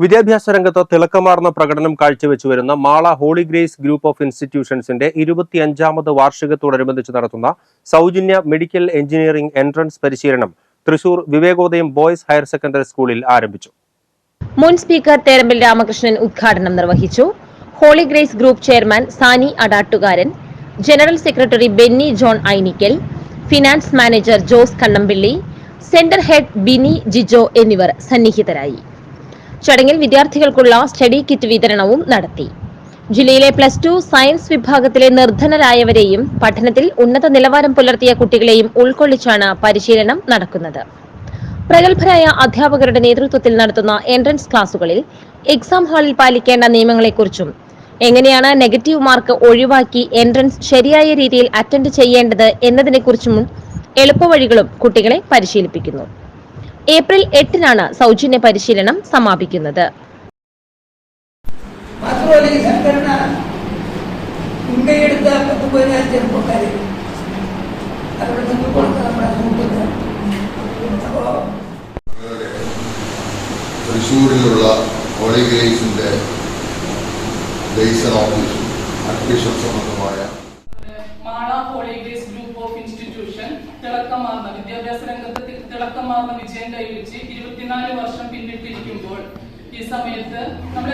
വിദ്യാഭ്യാസ രംഗത്ത് തിളക്കമാർന്ന പ്രകടനം കാഴ്ചവെച്ചു വരുന്ന Mala Holy Grace group of ഇൻസ്റ്റിറ്റ്യൂഷൻസിന്റെ ഇരുപത്തിയഞ്ചാമത് വാർഷികത്തോടനുബന്ധിച്ച് നടത്തുന്ന സൗജന്യ മെഡിക്കൽ എഞ്ചിനീയറിംഗ് എൻട്രൻസ് പരിശീലനം Thrissur Vivekodayam boys higher secondary സ്കൂളിൽ ആരംഭിച്ചു. മുൻ സ്പീക്കർ തേരമ്പിൽ രാമകൃഷ്ണൻ ഉദ്ഘാടനം നിർവഹിച്ചു. Holy grace group chairman Sani Adattukaran general secretary Benny John Ainikkal finance manager Jose Kannampilly centre head Bini Jijo എന്നിവർ സന്നിഹിതരായി. ചടങ്ങിൽ വിദ്യാർത്ഥികൾക്കുള്ള സ്റ്റഡി കിറ്റ് വിതരണവും നടത്തി. ജില്ലയിലെ പ്ലസ് ടു സയൻസ് വിഭാഗത്തിലെ നിർധനരായവരെയും പഠനത്തിൽ ഉന്നത നിലവാരം പുലർത്തിയ കുട്ടികളെയും ഉൾക്കൊള്ളിച്ചാണ് പരിശീലനം നടക്കുന്നത്. പ്രഗത്ഭരായ അധ്യാപകരുടെ നേതൃത്വത്തിൽ നടത്തുന്ന എൻട്രൻസ് ക്ലാസുകളിൽ എക്സാം ഹാളിൽ പാലിക്കേണ്ട നിയമങ്ങളെക്കുറിച്ചും എങ്ങനെയാണ് നെഗറ്റീവ് മാർക്ക് ഒഴിവാക്കി എൻട്രൻസ് ശരിയായ രീതിയിൽ അറ്റൻഡ് ചെയ്യേണ്ടത് എന്നതിനെക്കുറിച്ചും എളുപ്പവഴികളും കുട്ടികളെ പരിശീലിപ്പിക്കുന്നു. ഏപ്രിൽ എട്ടിനാണ് സൗജന്യ പരിശീലനം സമാപിക്കുന്നത്. മാത്രമല്ല ഈ സംഘടന മുൻകൈയെടുത്ത പത്തൊമ്പതിനായിരം ചെറുപ്പക്കാരെ നമ്മുടെ തൃശ്ശൂരിലുള്ള ഹോളി ഗ്രേസിന്റെ ഓഫീസും അഡ്മിഷൻ സംബന്ധമായ Mala holy grace group of institution തിളക്കമാർന്ന വിദ്യാഭ്യാസ രംഗത്ത് തിളക്കമാർന്ന വിജയം കൈവരിച്ച് ഇരുപത്തിനാല് വർഷം പിന്നിട്ടിരിക്കുമ്പോൾ ഈ സമയത്ത് നമ്മൾ